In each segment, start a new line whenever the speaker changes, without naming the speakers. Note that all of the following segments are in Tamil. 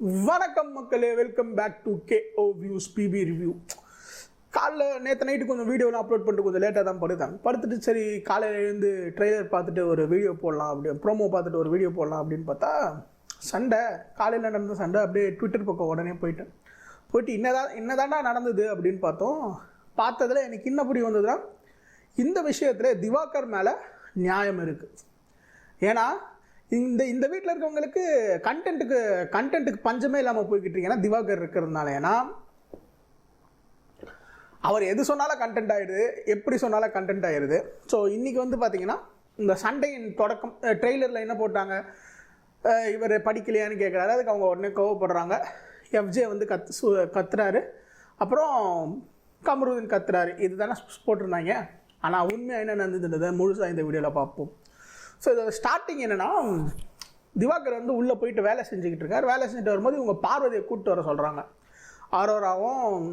வணக்கம் மக்களே welcome back to K O views BB review காலைல நேற்று நைட்டு கொஞ்சம் வீடியோலாம் அப்லோட் பண்ணிட்டு கொஞ்சம் லேட்டாக தான் படுத்தேன். படுத்துட்டு சரி காலையில் எழுந்து ட்ரெய்லர் பார்த்துட்டு ஒரு வீடியோ போடலாம் அப்படி ப்ரோமோ பார்த்துட்டு ஒரு வீடியோ போடலாம் அப்படின்னு பார்த்தா சண்டை. காலையில் நடந்த சண்டை அப்படியே ட்விட்டர் பக்கம் உடனே போயிட்டேன் போயிட்டு என்னதான் என்னதாண்டா நடந்தது அப்படின்னு பார்த்தோம். பார்த்ததுல எனக்கு என்ன புரிய வந்ததுன்னா இந்த விஷயத்தில் திவாகர் மேலே நியாயம் இருக்குது ஏன்னா இந்த இந்த வீட்டில் இருக்கவங்களுக்கு கண்டென்ட்டுக்கு கண்டென்ட்டுக்கு பஞ்சமே இல்லாமல் போய்கிட்டு இருக்கீங்கன்னா திவாகர் இருக்கிறதுனால. ஏன்னா அவர் எது சொன்னாலும் கண்டென்ட் ஆயிடுது. எப்படி சொன்னாலும் கண்டென்ட் ஆயிடுது. ஸோ இன்னைக்கு வந்து பார்த்தீங்கன்னா இந்த சண்டையின் தொடக்கம் ட்ரெய்லரில் என்ன போட்டாங்க? இவர் படிக்கலையான்னு கேட்குறாரு அதுக்கு அவங்க உடனே கோவப்படுறாங்க. எஃப்ஜே வந்து கத் சு கத்துறாரு. அப்புறம் கமருதீன் கத்துறாரு. இதுதானே போட்டிருந்தாங்க. ஆனால் உண்மையாக என்ன நடந்ததுன்றதை முழுசாக இந்த வீடியோவில் பார்ப்போம். ஸோ இதோட ஸ்டார்டிங் என்னென்னா திவாகர் வந்து உள்ளே போயிட்டு வேலை செஞ்சுக்கிட்டு இருக்கார். வேலை செஞ்சுட்டு வரும்போது இவங்க பார்வதியை கூப்பிட்டு வர சொல்கிறாங்க ஆரோராவும்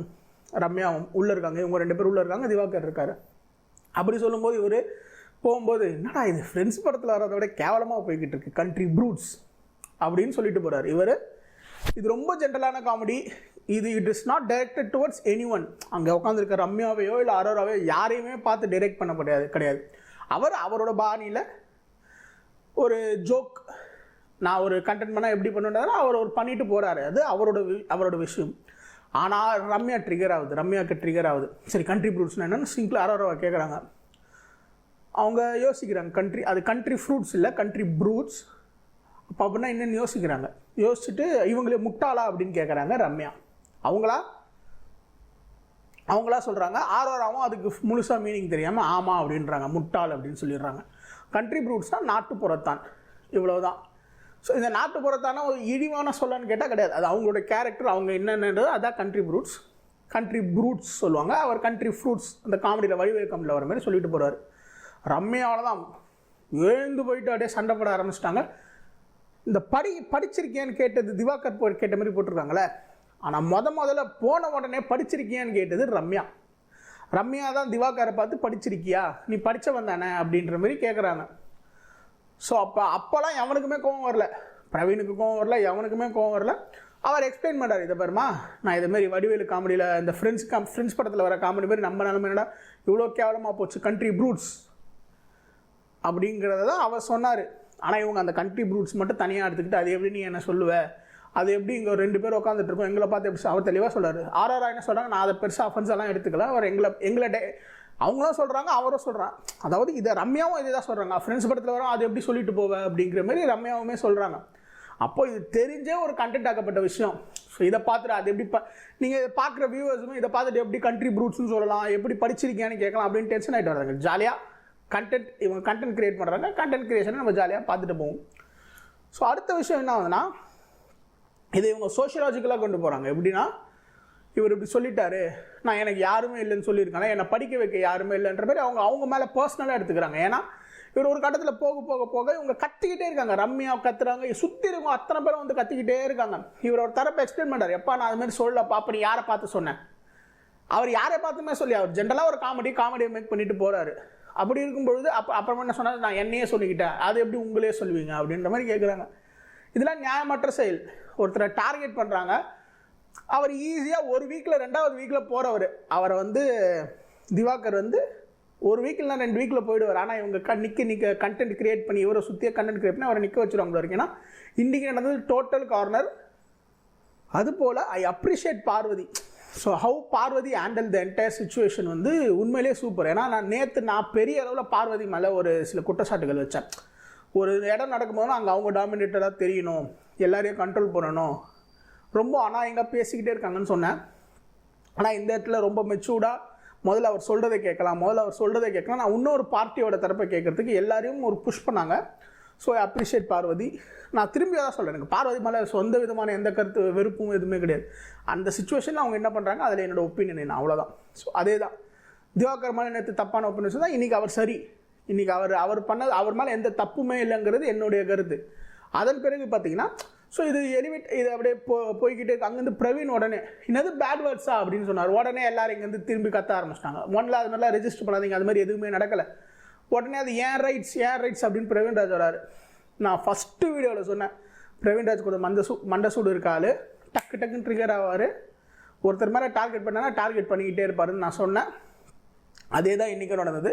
ரம்யாவும் உள்ளே இருக்காங்க. இவங்க ரெண்டு பேரும் உள்ளே இருக்காங்க. திவாகர் இருக்கார். அப்படி சொல்லும்போது இவர் போகும்போது என்னடா இது? ஃப்ரெண்ட்ஸ் படத்தில் வரதை விட கேவலமாக போய்கிட்டு இருக்கு. கண்ட்ரி ப்ரூட்ஸ் அப்படின்னு சொல்லிட்டு போகிறார் இவர் இது ரொம்ப ஜென்ரலான காமெடி இது it is not directed towards anyone அங்கே உட்காந்துருக்க ரம்யாவையோ இல்லை அரோராவையோ யாரையுமே பார்த்து டைரக்ட் பண்ண முடியாது கிடையாது. அவர் அவரோட பாணியில் ஒரு ஜோக் நான் ஒரு கண்டென்ட் பண்ணால் எப்படி பண்ணுறதுனா அவர் ஒரு பண்ணிட்டு போகிறாரு அது அவரோட வி- அவரோட விஷயம். ஆனால் ரம்யா ட்ரிகர் ஆகுது. ரம்யாவுக்கு ட்ரிகர் ஆகுது. சரி கண்ட்ரி ஃப்ரூட்ஸ்னா என்னென்னு சிம்பிளாக அரோராவை கேட்குறாங்க அவங்க யோசிக்கிறாங்க கண்ட்ரி அது கண்ட்ரி ஃப்ரூட்ஸ் இல்லை கண்ட்ரி ப்ரூட்ஸ் அப்போ அப்படின்னா என்னென்னு யோசிக்கிறாங்க. யோசிச்சுட்டு இவங்களே முட்டாளா அப்படின்னு கேட்குறாங்க ரம்யா. அவங்களா அவங்களா சொல்கிறாங்க ஆரோராவும் அதுக்கு முழுசாக மீனிங் தெரியாமல் ஆமாம் அப்படின்றாங்க முட்டாள் அப்படின்னு சொல்லிடுறாங்க. கண்ட்ரி ப்ரூட்ஸ்னால் நாட்டுப்புறத்தான். இவ்வளவுதான். ஸோ இந்த நாட்டுப்புறத்தான ஒரு இழிவான சொல்லன்னு கேட்டால் கிடையாது. அது அவங்களோட கேரக்டர் அவங்க என்னென்னது அதான் கண்ட்ரி ப்ரூட்ஸ் கண்ட்ரி ப்ரூட்ஸ் சொல்லுவாங்க. அவர் கண்ட்ரி ஃப்ரூட்ஸ் அந்த காமெடியில் வடிவேல் காமெடியில் வர மாதிரி சொல்லிட்டு போகிறார் ரம்யாவில் தான் எழுந்து போயிட்டு அப்படியே சண்டை போட ஆரம்பிச்சிட்டாங்க. இந்த படி படிச்சிருக்கேன்னு கேட்டது திவாகர் போ கேட்ட மாதிரி போட்டிருக்காங்களே ஆனால் முத முதல்ல போன உடனே படிச்சிருக்கியான்னு கேட்டது ரம்யா. ரம்யா தான் திவாகரை பார்த்து படிச்சிருக்கியா? நீ படித்தவன் தானே அப்படின்ற மாதிரி கேட்குறாங்க ஸோ அப்போ அப்போல்லாம் எவனுக்குமே கோவம் வரல. பிரவீனுக்கு கோவம் வரல எவனுக்குமே கோவம் வரல. அவர் எக்ஸ்பிளைன் பண்ணார் இதை பாருமா நான் இதை மாதிரி வடிவேலு காமெடியில் இந்த ஃப்ரெண்ட்ஸ் காம் ஃப்ரெண்ட்ஸ் படத்தில் வர காமெடி மாதிரி நம்ம நிலமை என்னடா இவ்வளோ கேவலமாக போச்சு கண்ட்ரி ப்ரூட்ஸ் அப்படிங்கிறத தான் அவர் சொன்னார். ஆனால் இவங்க அந்த கண்ட்ரி ப்ரூட்ஸ் மட்டும் தனியாக எடுத்துக்கிட்டு அது எப்படி நீ என்ன சொல்லுவ? அது எப்படி இங்கே ஒரு ரெண்டு பேர் உட்காந்துட்டு இருக்கோம் எங்களை பார்த்து எப்படி அவர் தெளிவாக சொல்கிறார் ஆர்ஆர் என்ன சொல்கிறாங்க நான் அதை பெருசாக அஃபென்ஸ் எல்லாம் எடுத்துக்கல. அவர் எங்களை எங்களை டே அவங்களும் சொல்கிறாங்க அவரும் சொல்கிறான் அதாவது இதை ரம்யாவும் இதே தான் சொல்கிறாங்க ஃப்ரெண்ட்ஸ் படத்தில் வரும் அது எப்படி சொல்லிட்டு போவேன் அப்படிங்கிற மாதிரி ரம்யாவுமே சொல்கிறாங்க அப்போ இது தெரிஞ்சே ஒரு கண்டென்ட் ஆக்கப்பட்ட விஷயம். ஸோ இதை பார்த்துட்டு அது எப்படி பா நீங்கள் இதை பார்க்குற வியூவர்ஸுமே இதை பார்த்துட்டு எப்படி கண்ட்ரி ப்ரூட்ஸ்னு சொல்லலாம் எப்படி படிச்சிருக்கியான்னு கேட்கலாம் அப்படின்னு டென்ஷன் ஆகிட்டு வராங்க. ஜாலியாக கண்டென்ட் இவங்க கண்டென்ட் கிரியேட் பண்ணுறாங்க கண்டென்ட் கிரியேஷனை நம்ம ஜாலியாக பார்த்துட்டு போவோம். ஸோ அடுத்த விஷயம் என்ன ஆகுதுன்னா இதை இவங்க சோஷியலாஜிக்கலாக கொண்டு போகிறாங்க எப்படின்னா இவர் இப்படி சொல்லிட்டாரு நான் எனக்கு யாருமே இல்லைன்னு சொல்லியிருக்காங்க என்னை படிக்க வைக்க யாருமே இல்லைன்ற மாதிரி அவங்க அவங்க மேலே பர்சனலாக எடுத்துக்கிறாங்க. ஏன்னா இவர் ஒரு கட்டத்தில் போக போக போக இவங்க கத்திக்கிட்டே இருக்காங்க. ரம்யா கத்துறாங்க சுற்றி இருக்கும் அத்தனை பேரும் வந்து கத்திக்கிட்டே இருக்காங்க. இவர் ஒரு தரப்பு எக்ஸ்பிளைன் பண்ணுறாரு எப்பா நான் அது மாதிரி சொல்லப்பா அப்படி யாரை பார்த்து சொன்னேன் அவர் யாரை பார்த்துமே சொல்லி அவர் ஜென்ரலாக ஒரு காமெடி காமெடியை மேக் பண்ணிட்டு போகிறாரு அப்படி இருக்கும் பொழுது அப்போ அப்புறமா என்ன சொன்னார்? நான் என்னையே சொல்லிக்கிட்டேன். அது எப்படி உங்களே சொல்லுவீங்க? அப்படின்ற மாதிரி கேட்குறாங்க இதெல்லாம் நியாயமற்ற செயல். ஒருத்தரை டார்கெட் பண்ணுறாங்க அவர் ஈஸியாக ஒரு வீக்கில் ரெண்டாவது வீக்கில் போகிறவர் அவரை வந்து திவாகர் வந்து ஒரு வீக்கில் ரெண்டு வீக்கில் போயிடுவார். ஆனால் இவங்க க நிற்க நிற்க கண்டென்ட் கிரியேட் பண்ணி இவரை சுற்றிய கண்டென்ட் கிரியேட் பண்ணி அவரை நிற்க வச்சுருவாங்க வரைக்கும் ஏன்னா இன்றைக்கி நடந்தது டோட்டல் கார்னர் அதுபோல் I appreciate Parvathi. So how Parvathi handle the entire situation வந்து உண்மையிலேயே சூப்பர் ஏன்னா நான் நேற்று நான் பெரிய அளவில் பார்வதி மேலே ஒரு சில குற்றச்சாட்டுகள் வச்சேன். ஒரு இடம் நடக்கும்போது அங்கே அவங்க டாமினேட்டடாக தெரியணும். எல்லாரையும் கண்ட்ரோல் பண்ணணும். ரொம்ப அனாயங்க பேசிக்கிட்டே இருக்காங்கன்னு சொன்னேன். ஆனால் இந்த இடத்துல ரொம்ப மெச்சூர்டாக முதல்ல அவர் சொல்கிறதை கேட்கலாம். முதல்ல அவர் சொல்கிறதை கேட்கலாம். நான் இன்னொரு பார்ட்டியோட தரப்பை கேட்கறதுக்கு எல்லாரையும் ஒரு புஷ் பண்ணாங்க. So I appreciate Parvathi. நான் திரும்பி தான் சொல்கிறேன் எனக்கு பார்வதி மேலே சொந்த விதமான எந்த கருத்து வெறுப்பும் எதுவுமே கிடையாது. அந்த சுச்சுவேஷனில் அவங்க என்ன பண்ணுறாங்க அதில் என்னோட ஒப்பீனியன் என்ன? அவ்வளோதான் ஸோ அதே தான் திவாகர் மேலே நேற்று தப்பான ஒப்பீனியன் தான் இன்றைக்கி அவர் சரி. இன்றைக்கி அவர் அவர் பண்ணது அவர் மேலே எந்த தப்புமே இல்லைங்கிறது என்னுடைய கருத்து. அதன் பிறகு பார்த்தீங்கன்னா ஸோ இது எலிவேட் இது அப்படியே போ போய்கிட்டே இருக்கு. அங்கேருந்து பிரவீன் உடனே என்னது பேட் வேர்ட்ஸா அப்படின்னு சொன்னார். உடனே எல்லாரும் இங்கேருந்து திரும்பி கத்த ஆரம்பிச்சிட்டாங்க. ஒன்ல அது மாதிரிலாம் ரெஜிஸ்டர் பண்ணாதீங்க. அது மாதிரி எதுவுமே நடக்கலை. உடனே அது ஏன் ரைட்ஸ் ஏன் ரைட்ஸ் அப்படின்னு பிரவீன் ராஜ் வராரு. நான் ஃபஸ்ட்டு வீடியோவில் சொன்னேன். பிரவீன் ராஜ் கூட மந்த சூ மண்ட சூடு இருக்காள் டக்கு டக்குன்னு ட்ரிகர் ஆவார். ஒருத்தர் மேலே டார்கெட் பண்ணனா டார்கெட் பண்ணிக்கிட்டே இருப்பாருன்னு நான் சொன்னேன். அதே தான் இன்றைக்கும் நடந்தது.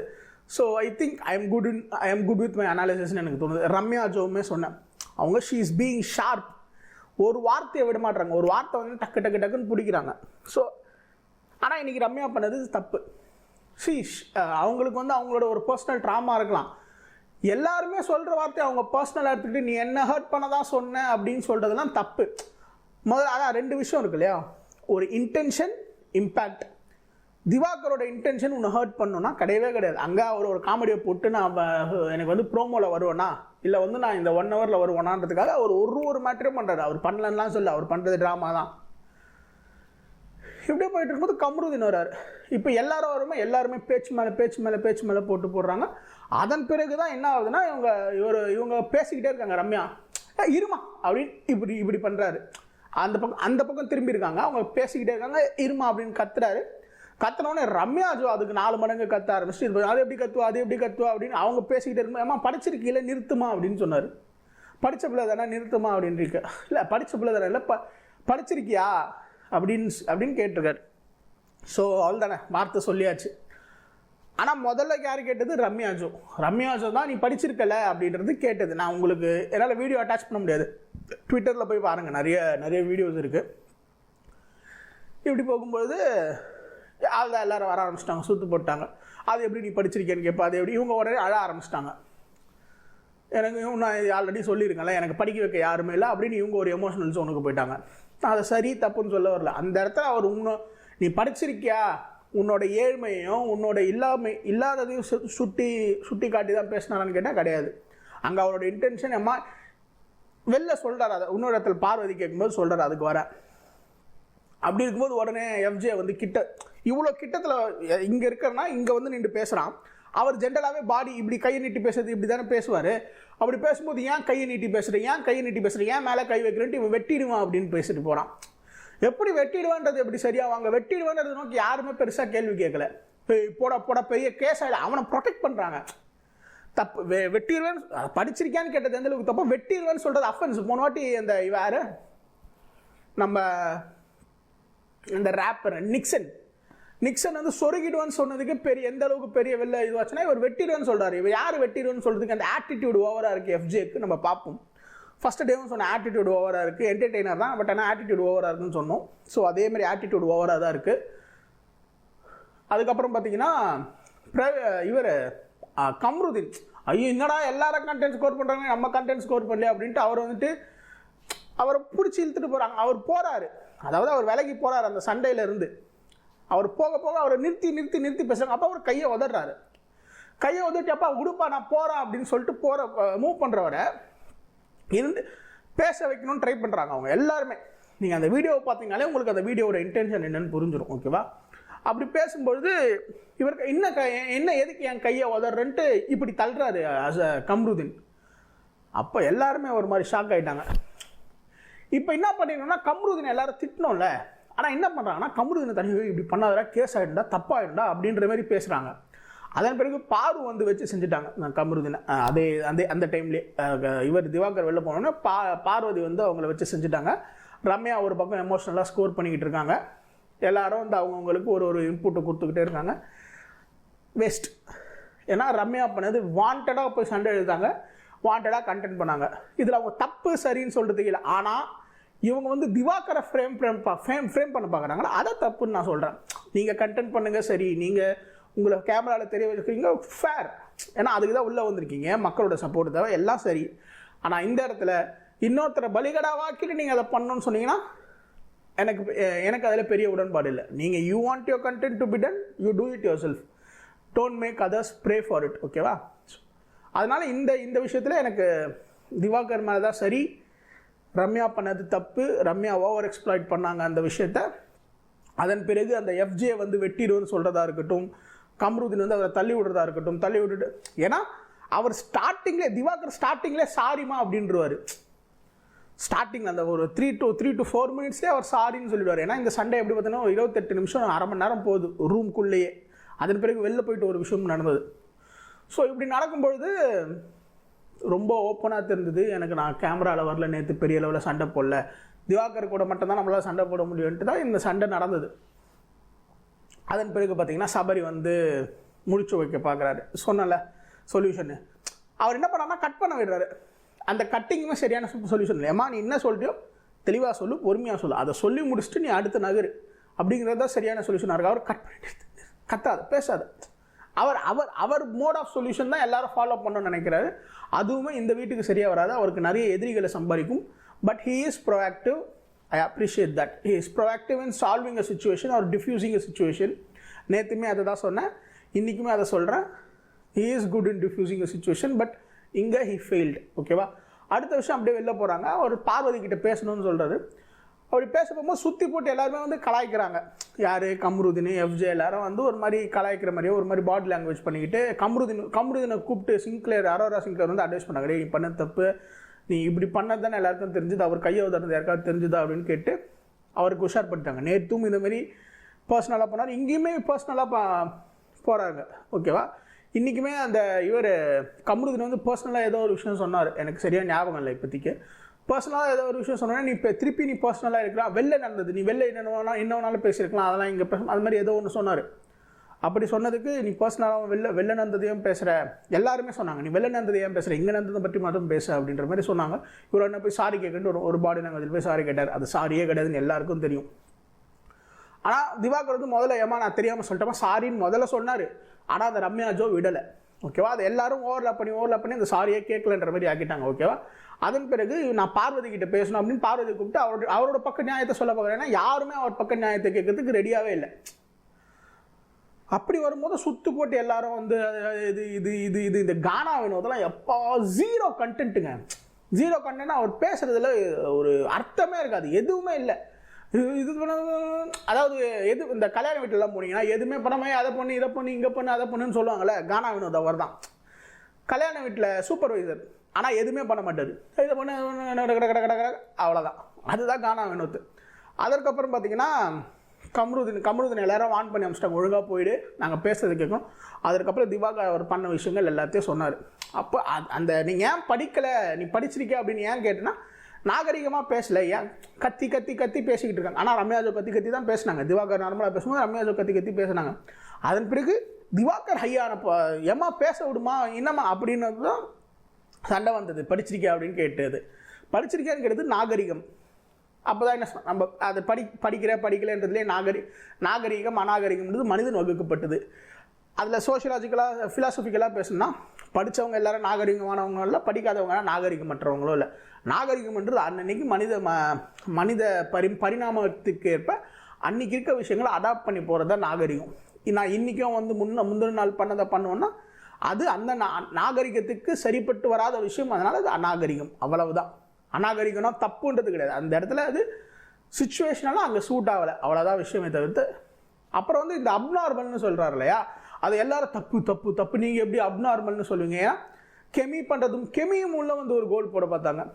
So I think I am good in I am good with my அனாலிசிஸ்னு எனக்கு தோணுது. ரம்யா ஜோவுமே சொன்னேன். அவங்க ஷீ இஸ் பீயிங் ஷார்ப் ஒரு வார்த்தையை விட மாட்டுறாங்க ஒரு வார்த்தை வந்து டக்கு டக்கு டக்குன்னு பிடிக்கிறாங்க. ஸோ ஆனால் இன்றைக்கி ரம்யா பண்ணது தப்பு. சி அவங்களுக்கு வந்து அவங்களோட ஒரு பர்சனல் ட்ராமா இருக்கலாம். எல்லாருமே சொல்கிற வார்த்தையை அவங்க பர்சனலாக எடுத்துக்கிட்டு நீ என்ன ஹர்ட் பண்ண தான் சொன்ன? அப்படின்னு சொல்கிறதுலாம் தப்பு. முதல்ல அதான் ரெண்டு விஷயம் இருக்கு இல்லையா? ஒரு இன்டென்ஷன் இம்பேக்ட் திவாகரோட இன்டென்ஷன் உன்னை ஹர்ட் பண்ணோன்னா கிடையவே கிடையாது. அங்கே அவர் ஒரு காமெடியை போட்டு நான் எனக்கு வந்து ப்ரோமோவில் வருவேனா? இல்லை வந்து நான் இந்த ஒன் ஹவரில் வருவேனான்றதுக்காக அவர் ஒரு ஒரு மேட்டரும் பண்ணுறாரு அவர் பண்ணலன்னா சொல்ல அவர் பண்ணுறது ட்ராமா தான். இப்படியே போயிட்டு இருக்கும்போது கம்ருதீன் வர்றாரு. இப்போ எல்லாரும் வருமே எல்லாருமே பேச்சு மேலே பேச்சு மேலே பேச்சு மேலே போட்டு போடுறாங்க. அதன் பிறகு தான் என்ன ஆகுதுன்னா இவங்க இவர் இவங்க பேசிக்கிட்டே இருக்காங்க ரம்யா. இருமா அப்படின்னு இப்படி இப்படி பண்ணுறாரு அந்த பக்கம் அந்த பக்கம் திரும்பி இருக்காங்க. அவங்க பேசிக்கிட்டே இருக்காங்க. இருமா அப்படின்னு கத்துறாரு. கத்துனோடனே ரம்யா ஜோ அதுக்கு நாலு மடங்கு கத்த ஆரம்பிச்சு இது அது எப்படி கத்துவா அது எப்படி கத்துவா அப்படின்னு அவங்க பேசிக்கிட்டே இருக்கும் ஏமா படிச்சிருக்கீல நிறுத்துமா? அப்படின்னு சொன்னார். படித்த பிள்ளை தானே நிறுத்துமா? அப்படின்னு இருக்கு. இல்லை படித்த பிள்ளை தானே இல்லை ப படிச்சிருக்கியா? அப்படின்னு அப்படின்னு கேட்டிருக்காரு. ஸோ அவள் தானே வார்த்தை சொல்லியாச்சு. ஆனால் முதல்ல யார் கேட்டது? ரம்யாஜோ ரம்யாஜோ தான் நீ படிச்சிருக்கல? அப்படின்றது கேட்டது. நான் உங்களுக்கு என்னால் வீடியோ அட்டாச் பண்ண முடியாது. ட்விட்டரில் போய் பாருங்கள் நிறைய நிறைய வீடியோஸ் இருக்குது இப்படி போகும்பொழுது அதில் எல்லாரும் வர ஆரம்பிச்சிட்டாங்க சுத்து போட்டாங்க. அது எப்படி நீ படிச்சிருக்கேன்னு கேட்பா அது எப்படி? இவங்க உடனே அழ ஆரம்பிச்சிட்டாங்க. எனக்கு நான் ஆல்ரெடி சொல்லியிருக்கேன்ல எனக்கு படிக்க வைக்க யாருமே இல்லை அப்படின்னு இவங்க ஒரு எமோஷனல் ஜோனுக்கு போயிட்டாங்க. நான் அதை சரி தப்புன்னு சொல்ல வரல. அந்த இடத்துல அவர் இன்னும் நீ படிச்சிருக்கியா? உன்னோட ஏழ்மையும் உன்னோட இல்லாமை இல்லாததையும் சு- சுட்டி சுட்டி காட்டி தான் பேசினாரான்னு கேட்டால் கிடையாது. அங்கே அவரோட இன்டென்ஷன் அம்மா வெளில சொல்கிறார் அதை இன்னொரு இடத்துல பார்வதி கேட்கும்போது சொல்கிறார் அதுக்கு வர. அப்படி இருக்கும்போது உடனே எஃப்ஜே வந்து கிட்ட இவ்வளோ கிட்டத்தில் இங்கே இருக்கிறனா இங்கே வந்து நின்று பேசுகிறான் அவர் ஜென்ரலாகவே பாடி இப்படி கையை நீட்டி பேசுறது இப்படி தானே பேசுவார். அப்படி பேசும்போது ஏன் கையை நீட்டி பேசுகிறேன் ஏன் கையை நீட்டி பேசுகிறேன் ஏன் மேலே கை வைக்கிறேன்ட்டு இவன் வெட்டிடுவான் அப்படின்னு பேசிட்டு போகிறான் எப்படி வெட்டிடுவான்றது எப்படி சரியா? வாங்க வெட்டிடுவான்றது நோக்கி யாருமே பெருசாக கேள்வி கேட்கல. போட போட பெரிய கேஸ் ஆகிடும் அவனை ப்ரொடெக்ட் பண்ணுறாங்க தப்பு வெ- வெட்டிடுவேன் படிச்சிருக்கியான்னு கேட்டது எந்த அளவுக்கு தப்பு வெட்டிடுவேன்னு சொல்கிறது அஃபென்ஸ் போன வாட்டி அந்த இவ நம்ம இந்த ரேப்பர் நிக்சன் நிக்சன் வந்து சொருகிடுவான்னு சொன்னதுக்கு பெரிய எந்த அளவுக்கு பெரிய வெளில இதுவாச்சுன்னா இவர் வெட்டிடுவேன்னு சொல்றாரு. இவர் யார் வெட்டிடுவேன்னு சொல்றதுக்கு அந்த ஆட்டிடியூட் ஓவரா இருக்கு எஃப்ஜேக்கு நம்ம பார்ப்போம். ஃபர்ஸ்ட் டேவும் சொன்ன ஆட்டிடியூட் ஓவரா இருக்கு. என்டர்டெய்னர் தான் பட் ஆனால் ஆட்டிடியூட் ஓவரா இருக்குன்னு சொன்னோம். ஸோ அதே மாதிரி ஆட்டிடியூட் ஓவரா தான் இருக்கு. அதுக்கப்புறம் பார்த்தீங்கன்னா இவர் கம்ருதீன். ஐயோ என்னடா எல்லாரும் கண்டென்ட் ஸ்கோர் பண்ணுறாங்க நம்ம கண்டென்ட் ஸ்கோர் பண்ணல அப்படின்ட்டு அவர் வந்துட்டு அவரை பிடிச்சி இழுத்துட்டு போகிறாங்க அவர் போகிறாரு அதாவது அவர் விலகி போகிறார் அந்த சண்டையில இருந்து. அவர் போக போக அவரை நிறுத்தி நிறுத்தி நிறுத்தி பேசுகிறாங்க அப்போ அவர் கையை உதறாரு. கையை உதட்டி அப்பா உடுப்பா நான் போகிறேன் அப்படின்னு சொல்லிட்டு போகிற மூவ் பண்ணுறவரை இருந்து பேச வைக்கணும்னு ட்ரை பண்ணுறாங்க அவங்க எல்லாருமே. நீங்கள் அந்த வீடியோவை பார்த்தீங்கனாலே உங்களுக்கு அந்த வீடியோவோட இன்டென்ஷன் என்னன்னு புரிஞ்சிடும் ஓகேவா அப்படி பேசும்பொழுது இவருக்கு என்ன க- என்ன எதுக்கு என் கையை உதறன்ட்டு இப்படி தள்ளுறாரு அஸ் அ கம்ருதீன். அப்போ எல்லாருமே ஒரு மாதிரி ஷாக் ஆகிட்டாங்க இப்போ என்ன பண்ணிடணும்னா கம்ருதீன் எல்லாரும் திட்டணும்ல. ஆனால் என்ன பண்ணுறாங்கன்னா கம்ருதீனை தனி இப்படி பண்ணாதடா கேஸ் ஆகிடும்டா தப்பாயிடும்டா அப்படின்ற மாதிரி பேசுகிறாங்க அதன் பிறகு பாரு வந்து வச்சு செஞ்சுட்டாங்க நான் அதே அந்த அந்த டைம்லேயே இவர் திவாகர் வெளில போனோன்னே பா பார்வதி வந்து அவங்கள வச்சு செஞ்சுட்டாங்க. ரம்யா ஒரு பக்கம் எமோஷ்னலாக ஸ்கோர் பண்ணிக்கிட்டு இருக்காங்க. எல்லாரும் வந்து அவங்கவுங்களுக்கு ஒரு ஒரு இன்புட்டை கொடுத்துக்கிட்டே இருக்காங்க. வேஸ்ட் ஏன்னா ரம்யா பண்ணது வாண்டடாக போய் சண்டை எழுதாங்க வாண்டடாக கண்டென்ட் பண்ணாங்க. இதில் அவங்க தப்பு சரின்னு சொல்கிறதுக்கு இல்லை. ஆனால் இவங்க வந்து திவாகரை ஃப்ரேம் ஃப்ரேம் ஃப்ரேம் ஃப்ரேம் பண்ண பார்க்குறாங்களா? அதை தப்புன்னு நான் சொல்கிறேன் நீங்கள் கண்டென்ட் பண்ணுங்கள் சரி. நீங்கள் உங்களை கேமராவில் தெரிய வச்சுக்கிறீங்க ஃபேர் ஏன்னா அதுக்கு தான் உள்ளே வந்திருக்கீங்க. மக்களோட சப்போர்ட் தேவை எல்லாம் சரி. ஆனால் இந்த இடத்துல இன்னொருத்தரை பலிகடாவாக்கிட்டு நீங்கள் அதை பண்ணணும்னு சொன்னீங்கன்னா எனக்கு எனக்கு அதில் பெரிய உடன்பாடு இல்லை. நீங்கள் you want your content to be done you do it yourself don't make others pray for it ஓகேவா அதனால் இந்த இந்த விஷயத்தில் எனக்கு திவாகர் மேலே தான் சரி. ரம்யா பண்ணது தப்பு. ரம்யா ஓவர் எக்ஸ்ப்ளாய்ட் பண்ணாங்க அந்த விஷயத்த. அதன் பிறகு அந்த எஃப்ஜே வந்து வெட்டிடுன்னு சொல்கிறதா இருக்கட்டும் கம்ருதீன் வந்து அதை தள்ளி விடுறதா இருக்கட்டும் தள்ளி விட்டுட்டு ஏன்னா அவர் ஸ்டார்டிங்லே திவாகர் ஸ்டார்டிங்லே சாரிமா அப்படின்றவாரு. ஸ்டார்டிங் அந்த ஒரு three to three to four மினிட்ஸ்லேயே அவர் சாரின்னு சொல்லிடுவார். ஏன்னா இந்த சண்டே எப்படி பார்த்தீங்கன்னா இருபத்தெட்டு நிமிஷம் அரை மணி நேரம் போகுது ரூம்குள்ளேயே அதன் பிறகு வெளில போயிட்டு ஒரு விஷயம் நடந்தது. ஸோ இப்படி நடக்கும்பொழுது ரொம்ப ஓப்பனாக தெரிஞ்சது. எனக்கு நான் கேமராவில் வரல நேற்று பெரிய அளவில் சண்டை போடல. திவாகர் கூட மட்டும்தான் நம்மளால் சண்டை போட முடியும்ட்டு தான் இந்த சண்டை நடந்தது. அதன் பிறகு பார்த்தீங்கன்னா சபரி வந்து முடிச்சு வைக்க பார்க்குறாரு சொன்னல சொல்யூஷனு அவர் என்ன பண்ணார்னா கட் பண்ண விடுறாரு அந்த கட்டிங்குமே சரியான சொல்யூஷன் இல்லை. ஏமா நீ என்ன சொல்கிறியோ தெளிவாக சொல்லு பொறுமையாக சொல்லு. அதை சொல்லி முடிச்சுட்டு நீ அடுத்த நகரு. அப்படிங்கிறது தான் சரியான சொல்யூஷனாக இருக்கு. அவர் கட் பண்ணிட்டு கத்தாது பேசாது. அவர் அவர் அவர் மோட் ஆஃப் சொல்யூஷன் தான் எல்லாரும் ஃபாலோ பண்ணணும்னு நினைக்கிறாரு. அதுவுமே இந்த வீட்டுக்கு சரியாக வராது. அவருக்கு நிறைய எதிரிகளை சம்பாதிக்கும். But he is proactive I appreciate that he is proactive in solving a situation our defusing a situation நேற்றுமே அதை தான் சொன்னேன். இன்றைக்குமே அதை சொல்கிறேன் he is good in defusing a situation but இங்கே ஹி ஃபெயில்டு ஓகேவா அடுத்த விஷயம் அப்படியே வெளில போகிறாங்க அவர் பார்வதி கிட்ட பேசணும்னு சொல்கிறாரு அப்படி பேச போகும்போது சுற்றி போட்டு எல்லாருமே வந்து கலாய்க்கிறாங்க. யார்? கம்ருதின் எஃப்ஜே எல்லாரும் வந்து ஒரு மாதிரி கலாய்க்கிற மாதிரியே ஒரு மாதிரி பாடி லாங்குவேஜ் பண்ணிக்கிட்டு கம்ருதின் கம்ருதினை கூப்பிட்டு சிங்க்ளேர் அரோரா சிங்க்ளேர் வந்து அட்வைஸ் பண்ணாங்க. நீ பண்ண தப்பு. நீ இப்படி பண்ணது தானே எல்லாருக்கும் தெரிஞ்சுது. அவர் கையை உதறது யாருக்காவது தெரிஞ்சுதா? அப்படின்னு கேட்டு அவருக்கு உஷார் பண்ணிட்டாங்க நேற்றும் இந்த மாதிரி பர்சனலாக போனார். இங்கேயுமே பர்சனலாக பா போகிறாங்க ஓகேவா இன்றைக்குமே அந்த இவர் கம்ருதின் வந்து பர்சனலாக ஏதோ ஒரு விஷயம் சொன்னார். எனக்கு சரியாக ஞாபகம் இல்லை இப்போதைக்கு. பர்சனலாக ஏதோ ஒரு விஷயம் சொன்னோன்னா நீ இப்போ திருப்பி நீ பர்சனலாக இருக்கலாம் வெளில நடந்தது நீ வெளில என்ன என்ன வேணாலும் பேசியிருக்கலாம் அதெல்லாம் இங்கே பேச அது மாதிரி ஏதோ ஒன்று சொன்னார். அப்படி சொன்னதுக்கு நீ பர்சனலாக வெளில வெளில நடந்ததையும் பேசுகிற எல்லாருமே சொன்னாங்க நீ வெளில நடந்ததை ஏன் பேசுகிற இங்கே நடந்ததை பற்றி மட்டும் பேசு அப்படின்ற மாதிரி சொன்னாங்க. இவர் என்ன போய் சாரி கேட்கட்டு ஒரு ஒரு பாடி நாங்கள் போய் சாரி கேட்டார். அது சாரியே கிடையாதுன்னு எல்லாருக்கும் தெரியும். ஆனால் திவாகர் வந்து முதல்ல ஏமா நான் தெரியாமல் சொல்லிட்டேமா சாரின்னு முதல்ல சொன்னார். ஆனால் அந்த ரம்யா ஜோ விடலை. ஓகேவா? அது எல்லாரும் ஓவர்லாப் பண்ணி ஓவர்லாப் பண்ணி அந்த சாரியே கேட்கலன்ற மாதிரி ஆக்கிட்டாங்க ஓகேவா? அதன் பிறகு நான் பார்வதி கிட்ட பேசணும் அப்படின்னு பார்வதி கூப்பிட்டு அவரோட அவரோட பக்க நியாயத்தை சொல்ல பார்க்குறேன் ஏன்னா யாருமே அவர் பக்க நியாயத்தை கேட்கறதுக்கு ரெடியாகவே இல்லை. அப்படி வரும்போது சுத்து போட்டு எல்லாரும் வந்து இது இது இது இது இந்த கானா வினோதெல்லாம் எப்போ ஜீரோ கண்டென்ட்டுங்க ஜீரோ கண்டென்ட் அவர் பேசுறதுல ஒரு அர்த்தமே இருக்காது. எதுவுமே இல்லை. இது இது அதாவது எது இந்த கல்யாண வீட்டிலலாம் போனீங்கன்னா எதுவுமே பண்ணாம அதை பண்ணு இதை பண்ணு இங்கே பண்ணு அதை பண்ணுன்னு சொல்லுவாங்கல்ல கானா வினோத் அவர் தான் கல்யாண வீட்டில் சூப்பர்வைசர் ஆனால் எதுவுமே பண்ண மாட்டார். இதை பண்ண அது கட கட கட அவ்வளோதான் அதுதான் கானா வினோத் அதற்கப்புறம் பார்த்தீங்கன்னா கம்ருதின் கம்ருதின் எல்லாரும் வான் பண்ணி அமிச்சிட்டாங்க. ஒழுங்காக போயிடு நாங்கள் பேசுறது கேட்கணும். அதற்கப்புறம் திவாகர் அவர் பண்ண விஷயங்கள் எல்லாத்தையும் சொன்னார். அப்போ அந்த நீங்கள் ஏன் படிக்கலை? நீ படிச்சிருக்க அப்படின்னு ஏன் கேட்டேன்னா நாகரிகமாக பேசலை. ஏன்? கத்தி கத்தி கத்தி பேசிக்கிட்டு இருக்காங்க. ஆனால் ரம்யாஜோ கத்தி கத்தி தான் பேசினாங்க. திவாகர் நார்மலாக பேசும்போது ரம்யாஜோ கத்தி கத்தி பேசினாங்க. அதன் பிறகு திவாகர் ஹையான ஏமா பேச விடுமா? என்னம்மா? அப்படின்னது தான் சண்டை வந்தது. படிச்சிருக்கியா அப்படின்னு கேட்டது. படிச்சிருக்கியான்னு கேட்டது நாகரிகம். அப்போ தான் என்ன நம்ம அதை படி படிக்கிற படிக்கலைன்றதுலேயே நாகரி நாகரிகம் அநாகரிகம்ன்றது மனிதன் வகுக்கப்பட்டது. அதில் சோஷியலாஜிக்கலாக ஃபிலாசபிக்கலாக பேசணும்னா படித்தவங்க எல்லாரும் நாகரிகமானவங்க இல்லை படிக்காதவங்க நாகரிகமற்றவங்களும் இல்லை. நாகரிகம்ன்றது அன்னன்னைக்கு மனித ம மனித பரி பரிணாமத்துக்கு ஏற்ப அன்னைக்கு இருக்க விஷயங்களை அடாப்ட் பண்ணி போகிறது தான் நாகரிகம். நான் இன்றைக்கும் வந்து முன்ன முந்தின நாள் பண்ணதை பண்ணுவோன்னா அது அந்த நா- நாகரிகத்துக்கு சரிப்பட்டு வராத விஷயம். அதனால் அது அநாகரிகம். அவ்வளவுதான். அநாகரிகம்னா தப்புன்றது கிடையாது. அந்த இடத்துல அது சுச்சுவேஷனெல்லாம் அங்கே சூட் ஆகலை. அவ்வளோதான் விஷயமே தவிர்த்து. அப்புறம் வந்து இந்த அப்நார்மல்னு சொல்கிறாரு இல்லையா? அது எல்லாரும் தப்பு தப்பு தப்பு. நீங்கள் எப்படி அப்நார்மல்னு சொல்லுவீங்க? ஏன்னா கெமி பண்ணுறதும் கெமியும் உள்ள வந்து ஒரு கோல் போட பார்த்தாங்க.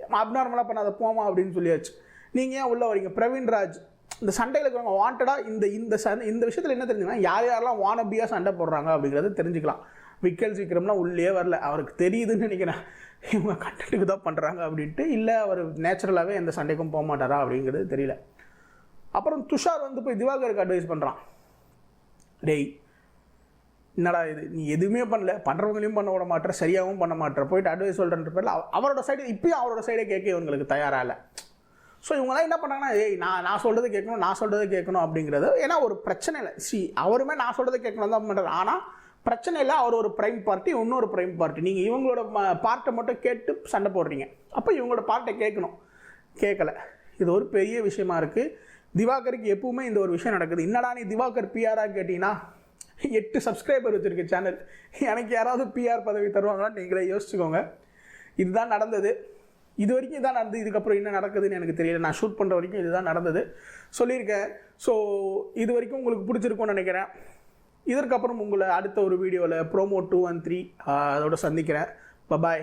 அப்நார்மலாக பண்ணாத போமா அப்படின்னு சொல்லியாச்சு. நீங்கள் ஏன் உள்ள வரீங்க? பிரவீன் ராஜ் இந்த சண்டையில் இருக்கிறவங்க வாண்டடாக இந்த இந்த சண்டை இந்த விஷயத்தில் என்ன தெரிஞ்சுக்கலாம் யார் யாரெல்லாம் வானபியாக சண்டை போடுறாங்க அப்படிங்கிறத தெரிஞ்சுக்கலாம். விக்கல் சீக்கிரம்லாம் உள்ளே வரல. அவருக்கு தெரியுதுன்னு நினைக்கிறேன். இவங்க கண்டென்ட்டுக்கு தான் பண்ணுறாங்க அப்படின்ட்டு இல்லை அவர் நேச்சுரலாகவே எந்த சண்டைக்கும் போக மாட்டாரா அப்படிங்கிறது தெரியல. அப்புறம் துஷார் வந்து போய் திவாகருக்கு அட்வைஸ் பண்ணுறான் டேய் என்னடா இது? நீ எதுவுமே பண்ணல. பண்ணுறவங்களையும் பண்ண விட மாட்டேற சரியாகவும் பண்ண மாட்டேற. போயிட்டு அட்வைஸ் சொல்கிறன்ற பேரில் அவரோட சைடு இப்பயும் அவரோட சைடே கேட்க இவங்களுக்கு தயாராக இல்லை. ஸோ இவங்களாம் என்ன பண்ணாங்கன்னா ஏய் நான் நான் சொல்கிறது கேட்கணும் நான் சொல்கிறது கேட்கணும் அப்படிங்கிறது ஏன்னா ஒரு பிரச்சனை இல்லை. சி அவருமே நான் சொல்கிறது கேட்கணும் தான் பண்ணுறாரு ஆனால் பிரச்சனை இல்லை அவர் ஒரு ப்ரைம் பார்ட்டி இன்னொரு ப்ரைம் பார்ட்டி நீங்கள் இவங்களோட பார்ட்டை மட்டும் கேட்டு சண்டை போடுறீங்க. அப்போ இவங்களோட பார்ட்டை கேட்கணும். கேட்கல. இது ஒரு பெரிய விஷயமா இருக்குது திவாகருக்கு எப்பவுமே இந்த ஒரு விஷயம் நடக்குது. என்னடா நீ திவாகர் பிஆராக கேட்டிங்கன்னா எட்டு சப்ஸ்கிரைபர் வச்சிருக்க சேனல் எனக்கு யாராவது பிஆர் பதவி தருவாங்களான்னு நீங்களே யோசிச்சுக்கோங்க. இதுதான் நடந்தது. இது வரைக்கும் இதான் நடந்தது இதுக்கப்புறம் என்ன நடக்குதுன்னு எனக்கு தெரியல. நான் ஷூட் பண்ணுற வரைக்கும் இதுதான் நடந்தது. சொல்லியிருக்கேன். ஸோ இது வரைக்கும் உங்களுக்கு பிடிச்சிருக்கும்னு நினைக்கிறேன். இதற்கப்புறம் உங்களை அடுத்த ஒரு வீடியோவில் ப்ரோமோ டூ ஒன் த்ரீ அதோட சந்திக்கிறேன். பபாய்